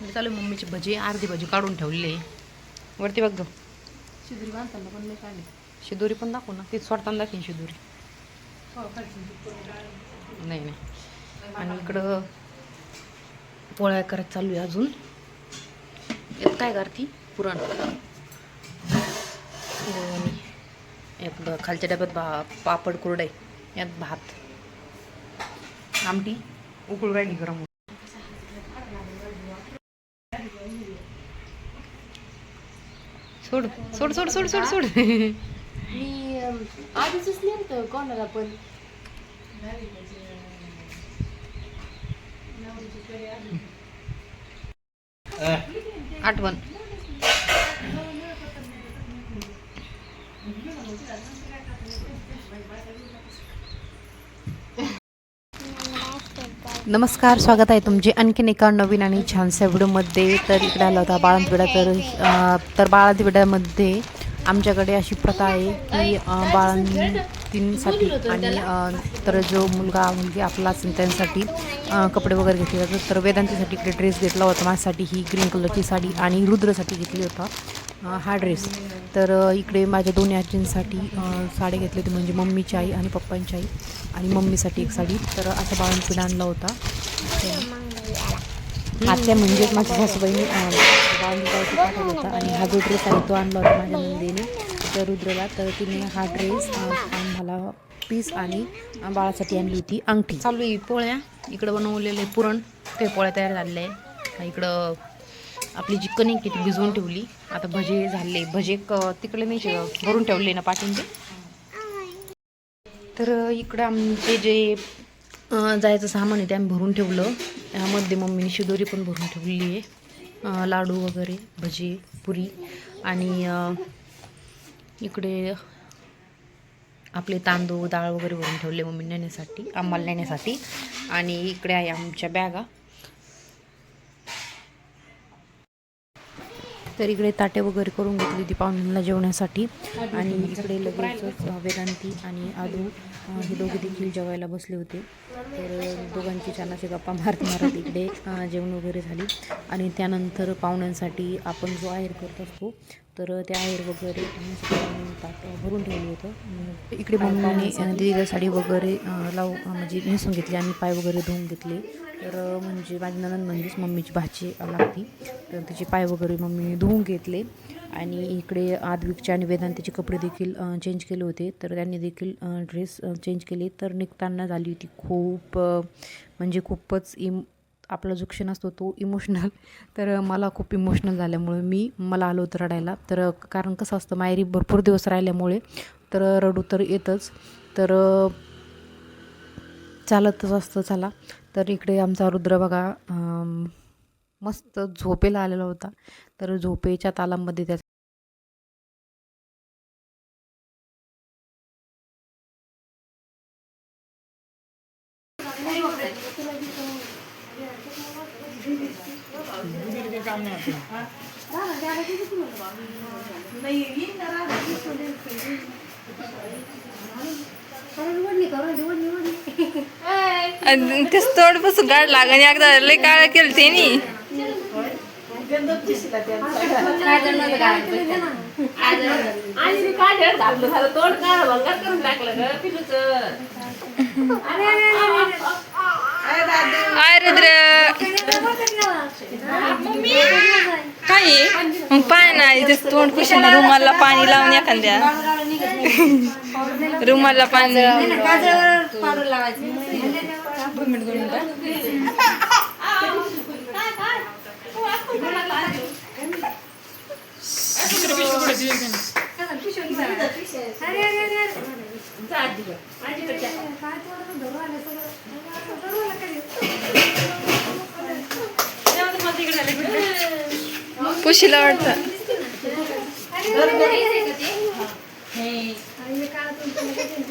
म्हणजे चालू मम्मीची भजी अर्धी भजी काढून ठेवलेली आहे. वरती बघ शिदुरी बांधताना पण नाही काढली. शिदोरी पण दाखव ना ती सोडताना दाखवीन शिदोरी. नाही. नाही आणि इकडं पोळ्या करत चालू आहे अजून. यात काय करती? पुरण. आणि यात खालच्या डब्यात भा पापड कुरडे यात भात. आमटी उकळू राहिली गरम सोड सोड सोड सोड सोड सोड. मी आधीच नेमतं कोणाला पण. आठवण. नमस्कार स्वागत आहे तुमचे आणखीन एका नवीन आणि छानशा व्हिडिओमध्ये. तर इकडे आला होता बाळंतविडा तर तर बाळंतविड्यामध्ये आमच्याकडे अशी प्रथा आहे की बाळांतींसाठी बाळंतींसाठी आणि तर जो मुलगा मुलगी आपला असेल त्यांसाठी कपडे वगैरे घेतले जातात. तर वेदांतीसाठी इकडे ड्रेस घेतला होता. माझ्यासाठी ही ग्रीन कलरची साडी आणि रुद्रसाठी घेतली होता. हा ड्रेस तर इकडे माझ्या दोन्ही आजींसाठी साडी घेतली होती म्हणजे मम्मीची आई आणि पप्पांची आई आणि मम्मीसाठी एक साडी. तर असं बाळंतपीठ आणला होता. आत्या म्हणजेच माझ्या सासूबाईने बाळंतपीठावरती पाठवला होता आणि हा जो ड्रेस आहे तो आणला होता माझ्या नंदीने तर रुद्रला. तर तिने हा ड्रेस मला पीस आणि बाळासाठी आणली होती अंगठी. चालू आहे पोळ्या. इकडं बनवलेले पुरण ते पोळ्या तयार झालेले आहे. इकडं आपली जी कणिक आहे ती भिजवून ठेवली. आता भजे झाले. भजे क तिकडे मी भरून ठेवले ना पाठवून तर इकडं आमचे जे जायचं सामान आहे ते आम्ही भरून ठेवलं. यामध्ये मम्मीने शिदोरी पण भरून ठेवलेली आहे. लाडू वगैरे भजे पुरी आणि इकडे आपले तांदूळ डाळ वगैरे भरून ठेवले मम्मी नेण्यासाठी आम्हाला नेण्यासाठी. आणि इकडे आहे आमच्या बॅगा. तर इकडे ताटे वगैरे करून घेतली ती पाहुण्यांना जेवण्यासाठी. आणि इकडे लगेचच अ, वेदांती आणि आदू हे दोघे देखील जेवायला बसले होते. तर दोघांची छान अशी गप्पा मारत मारत इकडे जेवण वगैरे झाली. आणि त्यानंतर पाहुण्यांसाठी आपण जो आहेर करत असतो तर त्या आहेर वगैरे भरून ठेवलं होतं. इकडे मम्मीने दीदीला साडी वगैरे लाव म्हणजे नेसून घेतली आणि पाय वगैरे धुवून घेतले. तर म्हणजे माझी ननंद म्हणजेच मम्मीची भाजी लागती. तर तिचे पाय वगैरे मम्मीने धुवून घेतले. आणि इकडे आदविकच्या आणि वेदांतीचे कपडे देखील चेंज केले होते. तर त्यांनी देखील ड्रेस चेंज केले. तर निघताना झाली होती खूप म्हणजे खूपच इम आपला जो क्षण असतो तो इमोशनल तर मला खूप इमोशनल झाल्यामुळे मी मला आलो होतं रडायला. तर कारण कसं असतं मायरी भरपूर दिवस राहिल्यामुळे तर रडू तर येतच. तर चालतच असतं चला. तर इकडे आमचा रुद्र बघा मस्त झोपेला आलेला होता. तर झोपेच्या तालामध्ये त्याचा नाही तेच तोड बसून गाड लाग एकदा लय काळ केलं ते नी रुद्र काय? मग पाय नाही तोंड कुशीन रुमाला पाणी लावून एखाद्या. रुमाला पाणी कुशीला वाटतं.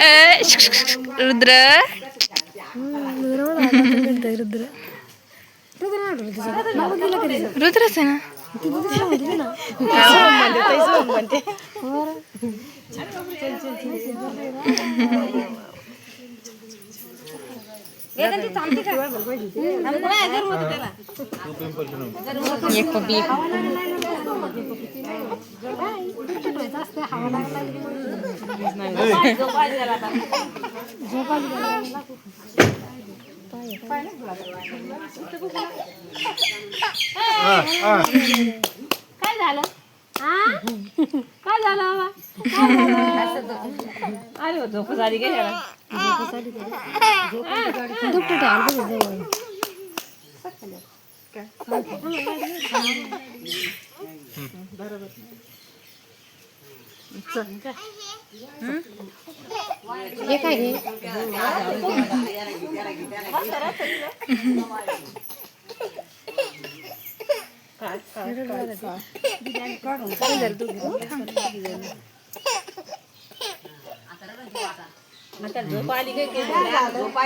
ए, श- श- श- रुद्र रुद्रच आहे ना एक बी काय झालं? हा काय झालं बाबा? काय झालं? आली हो झोप गेल्या झोप आली काय झोप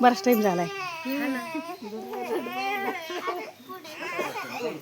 बराच टाइम झालाय.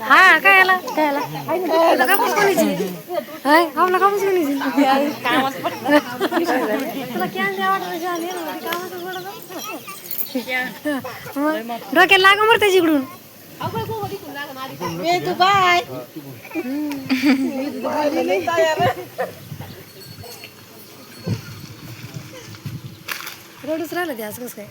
हा काय आला काय आला कापूस कोणीची? हाय? आपला कापूस कोणीची? तुला कॅन द्या वाटत डोक्याला लागा मर त्याची इकडून. रोडच राहिलं ते आज कसं काय?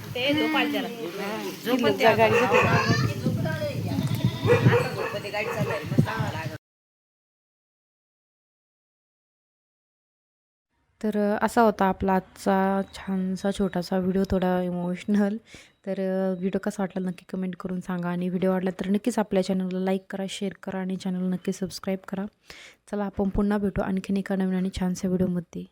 तर असा होता आपला आजचा छानसा छोटासा व्हिडिओ थोडा इमोशनल तर व्हिडिओ कसा वाटला नक्की कमेंट करून सांगा. आणि व्हिडिओ आवडला तर नक्कीच आपल्या चॅनलला लाईक करा शेअर करा आणि चॅनल नक्की सबस्क्राईब करा. चला आपण पुन्हा भेटू आणखीन एका नवीन आणि छानशा व्हिडिओमध्ये.